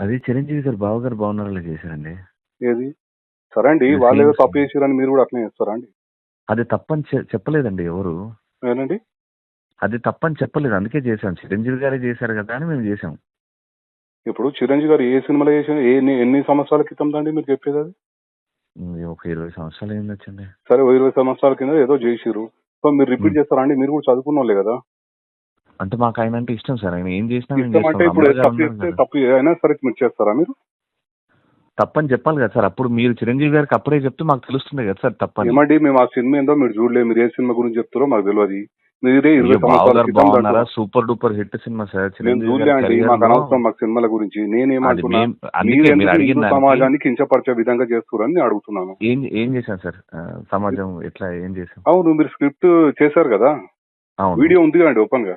అది చిరంజీవి గారు బాగున్నారా చేశారండి. ఏది? సరే అండి వాళ్ళు ఏదో తప్పు చేసారని మీరు కూడా అట్లనే చేస్తారా అండి? అది తప్పని చె- చెప్పలేదండి ఎవరు. ఏనండి? అది తప్పని చెప్పలేదు అందుకే చేశాం. చిరంజీవి గారే చేశారు కదా అని మేము చేసాం ఇప్పుడు చిరంజీవి గారు ఏ సినిమాలో చేసిన ఎన్ని- ఎన్ని సంవత్సరాల క్రితం దండి మీరు చెప్పేది అది? ఒక ఇరవై సంవత్సరాలు అయింది వచ్చండి సరే ఓ ఇరవై సంవత్సరాల కింద ఏదో చేసిరు సో మీరు రిపీట్. చేస్తారా అండి? మీరు కూడా చదువుకున్న వాళ్ళే కదా. అంటే మాకు ఆయన అంటే ఇష్టం సార్. ఆయన ఏం చేసినా మేము ఇష్టం అంటే చేస్తాం. ఇప్పుడు అమర్ గారు తప్పు చేస్తే కదా. తప్పు అయినా సరే మీరు చేస్తారా మీరు? తప్పని చెప్పాలి కదా సార్. అప్పుడు మీరు చిరంజీవి గారికి అప్పుడే చెప్తే మాకు తెలుస్తుంది కదా సార్ తప్పని. ఏమండి మేము ఆ సినిమా ఏందో మీరు చూడలేదు మీరు ఏ సినిమా గురించి చెప్తారో మాకు తెలియదు. మీరే ఇరవై అయ్యో, బావ సంవత్సరాల గారు క్రితం బాగున్నారా? దాంట్లో- super duper hit cinema sir నేను చిరంజీవి చూడలే గారి అండి career మాకు లో. అనవసరం మాకు సినిమాల గురించి. అది నేనేమంటున్నా మేం- మీరు అందుకే మీరు ఎందుకు అడిగిన హిందూ దానికి. సమాజాన్ని కించపరిచే విధంగా చేస్తున్నారని నేను అడుగుతున్నాను. ఏం ఏం చేశాం సార్? ఆ, సమాజం ఎట్లా ఏం చేశాం అవును మీరు స్క్రిప్ట్ చేశారు కదా? అవును. వీడియో ఉంది కదండి ఓపెన్గా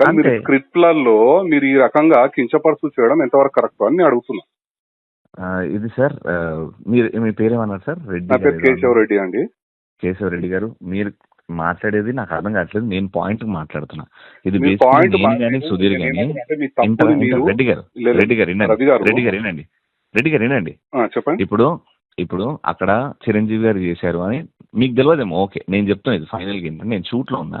కానీ మీరు. స్క్రిప్ట్లలో మీరు ఈ రకంగా కించపరుస్తూ చేయడం ఎంతవరకు కరెక్ట్ అని నేను అడుగుతున్నా. ఇది సార్ మీరు మీ పేరేమన్నారు సార్? రెడ్డి నా పేరు గారు కేశవ. రెడ్డి అండి. కేశవ రెడ్డి గారు మీరు మాట్లాడేది నాకు అర్థం కావట్లేదు నేను పాయింట్ మాట్లాడుతున్నా. ఇది పాయింట్ కానీ సుధీర్ కానీ ఇంటర్ రెడ్డి గారు రెడ్డి గారు వినండి. గారు. రెడ్డి గారు వినండి. రెడ్డి గారు వినండి. చెప్పండి. ఇప్పుడు ఇప్పుడు అక్కడ చిరంజీవి గారు చేశారు అని మీకు తెలియదేమో ఓకే. నేను చెప్తాను ఇది ఫైనల్గా ఏంటంటే నేను షూట్లో ఉన్నా.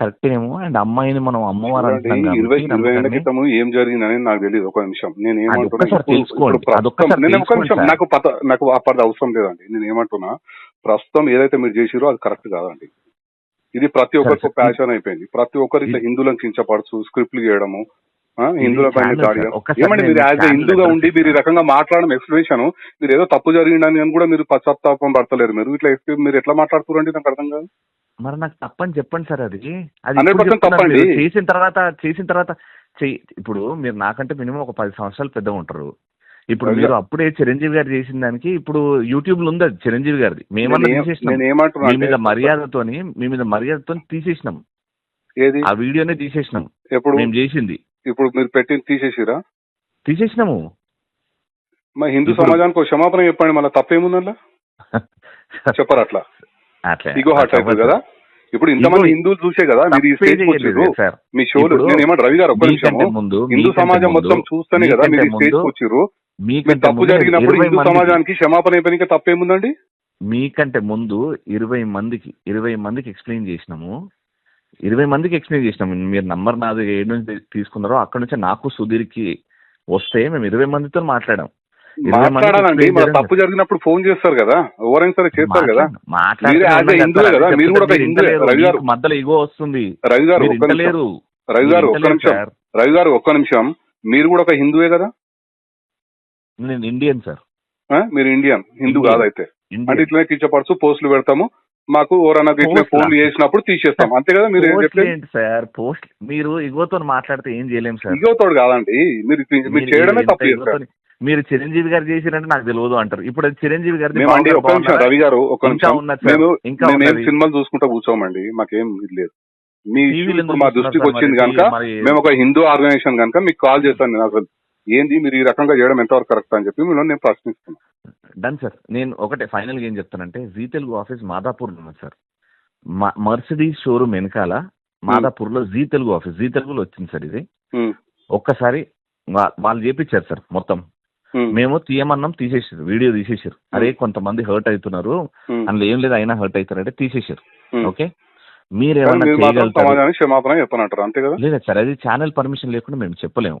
కరెక్ట్ ఏమో అండ్ అమ్మాయిని మనం అమ్మవారు ఇరవై ఇరవై క్రితం ఏం జరిగిందని నాకు తెలియదు ఒక నిమిషం. నేను ఏమంటున్నా. నాకు పత నాకు అప్పటిది అవసరం లేదండి. నేను ఏమంటున్నా ప్రస్తుతం ఏదైతే మీరు చేసిరో అది కరెక్ట్ కాదండి. ఇది ప్రతి ఒక్కరికి ప్యాషన్ అయిపోయింది. ప్రతి ఒక్కరు ఇట్లా హిందువులను కించపరచు స్క్రిప్ట్లు చేయడము హిందువుల ఏమండి మీరు యాజ్ హిందూగా ఉండి మీరు ఈ. రకంగా మాట్లాడడం ఎక్స్ప్లెనేషన్ మీరు ఏదో తప్పు జరిగిందని అని కూడా మీరు పశ్చాత్తాపం పడతలేరు. మీరు ఇట్లా మీరు ఎట్లా మాట్లాడుతున్నారండి? నాకు అర్థం కాదు. మరి నాకు తప్పని చెప్పండి సార్ అది. అది 100% ఇప్పుడు చెప్తున్నారు తప్పండి. చేసిన తర్వాత చేసిన తర్వాత ఇప్పుడు మీరు నాకంటే మినిమం ఒక పది సంవత్సరాలు పెద్దగా ఉంటారు. ఇప్పుడు. మీరు అప్పుడే చిరంజీవి గారు చేసిన దానికి ఇప్పుడు యూట్యూబ్లో ఉంది అది చిరంజీవి గారిది. మేమన్నా మీ మీద మర్యాదతోని మీ మీద మర్యాదతో తీసేసినాం. ఏది? ఆ వీడియోనే తీసేసినాం. ఎప్పుడు? మేము చేసింది. ఇప్పుడు మీరు పెట్టింది తీసేసిరా? తీసేసినాము. మరి హిందూ సమాజానికి ఒక క్షమాపణ చెప్పండి మళ్ళీ తప్పేముందల్లా చెప్పరు అట్లా? ఇగో హార్ట్ అవుతుంది కదా? ఇప్పుడు ఇంతమంది హిందువులు చూసే కదా మీరు ఈ స్టేజ్ వచ్చారు మీ షోలు. నేను ఏమంటే? రవి గారు ఒక్క నిమిషము. ముందు హిందూ సమాజం మొత్తం చూస్తేనే కదా మీరు ఈ స్టేజ్ వచ్చారు మీరు మీకంటే తప్పు జరిగినప్పుడు హిందూ సమాజానికి క్షమాపణ అయిపోయినాక తప్పేముందండి? మీకంటే ముందు ఇరవై మందికి ఇరవై మందికి ఎక్స్ప్లెయిన్ చేసినాము. ఇరవై మందికి ఎక్స్ప్లెయిన్ చేసినాము మీరు నంబర్ నాది ఏడు నుంచి తీసుకున్నారో అక్కడ నుంచి నాకు సుధీర్కి వస్తే మేము ఇరవై మందితో మాట్లాడాం. మాట్లాడాలండి. తప్పు జరిగినప్పుడు ఫోన్ చేస్తారు కదా. ఎవరైనా సరే చేస్తారు కదా. మీరు కూడా. రవి గారు. మధ్యలో ఇగో వస్తుంది. రవి గారు రవి గారు ఒక్క నిమిషం. రవి గారు ఒక్క నిమిషం. మీరు కూడా ఒక హిందువే కదా? నేను ఇండియన్ సార్? మీరు ఇండియన్. హిందూ. కాదైతే. అంటే ఇట్లనే కిచ్చపడుచు పోస్టులు పెడతాము. మాకు ఇట్లా పోస్ట్లా? ఫోన్లు చేసినప్పుడు తీసేస్తాం. అంతే కదా మీరు ఏంటి సార్? పోస్ట్ మీరు ఇగోతో మాట్లాడితే ఏం చేయలేం సార్? ఇగోతోడు కాదండి. మీరు మీరు చేయడమే తప్పు మీరు చిరంజీవి గారు చేసిరంటే నాకు తెలియదు అంటారు. ఇప్పుడు చిరంజీవి గారి ఒక్క నిమిషం రవి గారు ఇంకా నిమిషం. మేము ఇంకా. సినిమాలు చూసుకుంటా కూర్చోమండి. మాకేం ఇది లేదు. మీ మా దృష్టికి వచ్చింది కనుక మేము ఒక హిందూ ఆర్గనైజేషన్ కనుక మీకు కాల్ చేస్తాను నేను అసలు. ఏంది? మీరు ఈ రకంగా చేయడం ఎంతవరకు కరెక్ట్ అని చెప్పి మిమ్మల్ని నేను ప్రశ్నిస్తున్నాను. డన్ సార్ నేను ఒకటే ఫైనల్గా ఏం చెప్తానంటే జీ తెలుగు ఆఫీస్ మాదాపూర్లో ఉంది సార్ మర్సిడీస్ షోరూమ్ వెనకాల మాదాపూర్లో జీ తెలుగు ఆఫీస్ జీ తెలుగులో వచ్చింది సార్ ఇది. ఒక్కసారి వాళ్ళు చేపించారు సార్ మొత్తం. మేము తీయమన్నాం తీసేసారు వీడియో తీసేసారు. అరే కొంతమంది హర్ట్ అవుతున్నారు. అందులో ఏం లేదు అయినా హర్ట్ అవుతారంటే తీసేసారు. ఓకే? మీరు మాత్రం చేయగలుగుతారు? లేదా సార్ అది ఛానల్ పర్మిషన్ లేకుండా మేము చెప్పలేము.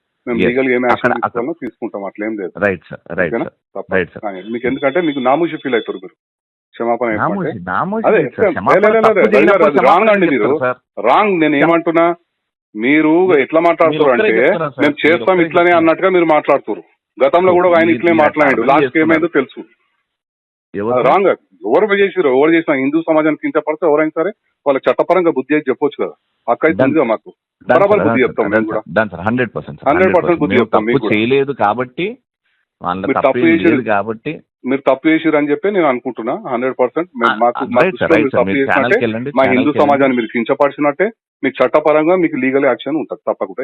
మేము. లీగల్ ఏం తీసుకుంటాం అట్లేం లేదు. రైట్ సార్ రైట్ ఓకేనా? సార్ తప్ప రైట్ సార్ కానీ మీకు ఎందుకంటే మీకు నామూషి ఫీల్ అవుతారు మీరు క్షమాపణ అదే, లేదు. లేదు, లేదు, లేదు, లేదు, అది wrong అండి మీరు. రాంగ్ నేను ఏమంటున్నా? మీరు ఎట్లా ఒక్కరే అంటే. మేము చేస్తాం ఇట్లానే. అన్నట్టుగా మీరు మాట్లాడుతారు గతంలో కూడా ఆయన ఇట్లే మాట్లాడాడు. లాస్ట్. ఏమైందో తెలుసు. రాంగ్ ఎవరు చేసిరు ఎవరు చేసినా హిందూ సమాజానికి కించపడితే ఎవరైనా సరే వాళ్ళకి చట్టపరంగా బుద్ధి అయితే చెప్పొచ్చు కదా. అక్క అయితే ఉంది కదా మాకు. బరాబర్ బుద్ధి చెప్తాం మేము కూడా. హండ్రెడ్ పర్సెంట్ 100% బుద్ధి చెప్తాం మీకు. చేయలేదు కాబట్టి వాళ్ళ మీరు తప్పు తప్పు ఏం చేసి- లేదు కాబట్టి మీరు తప్పు చేసిరు అని చెప్పి నేను అనుకుంటున్నా. హండ్రెడ్ పర్సెంట్ మాకు మా హిందూ సమాజాన్ని మీరు కించపరిచినట్టే. మీకు చట్టపరంగా మీకు లీగల్ యాక్షన్ ఉంటుంది తప్పకుండా.